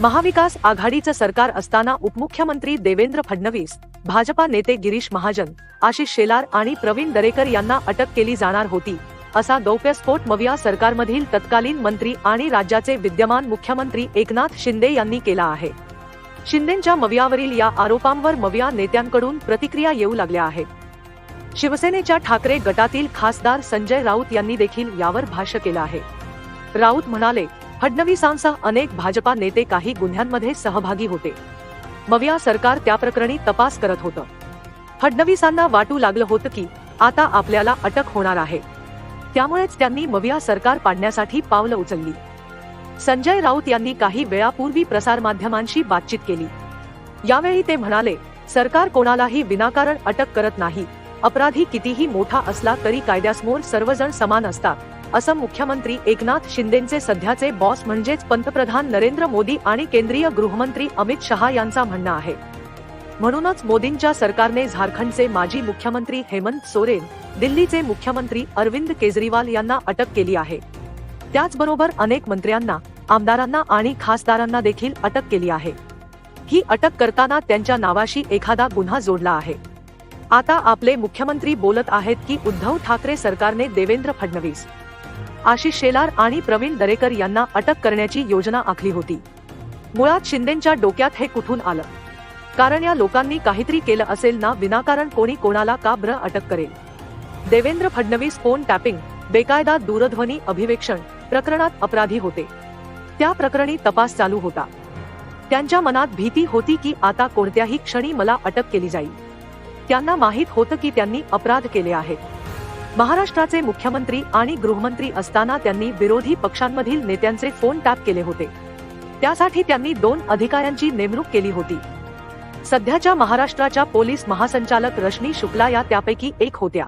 महाविकास आघाडीचं सरकार असताना उपमुख्यमंत्री देवेंद्र फडणवीस भाजपा नेते गिरीश महाजन आशिष शेलार आणि प्रवीण दरेकर यांना अटक केली जाणार होती असा गौप्यस्फोट मविया सरकारमधील तत्कालीन मंत्री आणि राज्याचे विद्यमान मुख्यमंत्री एकनाथ शिंदे यांनी केला आहे. शिंदेंच्या मवियावरील या आरोपांवर मविया नेत्यांकडून प्रतिक्रिया येऊ लागल्या आहेत. शिवसेनेच्या ठाकरे गटातील खासदार संजय राऊत यांनी देखील यावर भाष्य केलं आहे. राऊत म्हणाले फडणवीसांसह अनेक भाजपा नेते काही गुन्ह्यांमध्ये सहभागी होते. मविया सरकार त्या प्रकरणी तपास करत होतं. फडणवीसांना वाटू लागलं होतं की आता आपल्याला अटक होणार आहे. त्यामुळेच त्यांनी मविया सरकार पाडण्यासाठी पावलं उचलली. संजय राऊत यांनी काही वेळापूर्वी प्रसारमाध्यमांशी बातचीत केली. यावेळी ते म्हणाले सरकार कोणालाही विनाकारण अटक करत नाही. अपराधी कितीही मोठा असला तरी कायद्यासमोर सर्वजण समान असतात. असं मुख्यमंत्री एकनाथ शिंदेचे सध्याचे बॉस म्हणजेच पंतप्रधान नरेंद्र मोदी आणि केंद्रीय गृहमंत्री अमित शहा यांचा म्हणणं आहे. म्हणूनच मोदींच्या सरकारने झारखंडचे माजी मुख्यमंत्री हेमंत सोरेन दिल्लीचे मुख्यमंत्री अरविंद केजरीवाल यांना अटक केली आहे. त्याचबरोबर अनेक मंत्र्यांना आमदारांना आणि खासदारांना देखील अटक केली आहे. ही अटक करताना त्यांच्या नावाशी एखादा गुन्हा जोडला आहे. आता आपले मुख्यमंत्री बोलत आहेत की उद्धव ठाकरे सरकारने देवेंद्र फडणवीस. आशिष शेलार आणि प्रवीण दरेकर यांना अटक करण्याची योजना आखली होती. मुळात शिंदेच्या डोक्यात हे कुठून आलं? कारण या लोकांनी काहीतरी केलं असेल ना विनाकारण कोणी कोणाला का ब्र अटक करेल? देवेंद्र फडणवीस फोन टॅपिंग बेकायदा दूरध्वनी अभिवेक्षण प्रकरणात अपराधी होते. त्या प्रकरणी तपास चालू होता. त्यांच्या मनात भीती होती की आता कोणत्याही क्षणी मला अटक केली जाईल. त्यांना माहीत होतं की त्यांनी अपराध केले आहेत. महाराष्ट्राचे मुख्यमंत्री आणि गृहमंत्री असताना त्यांनी विरोधी पक्षांमधील नेत्यांचे फोन टॅप केले होते. त्यासाठी त्यांनी दोन अधिकाऱ्यांची नेमणूक केली होती. सध्याच्या महाराष्ट्राच्या पोलीस महासंचालक रश्मी शुक्ला या त्यापैकी एक होत्या.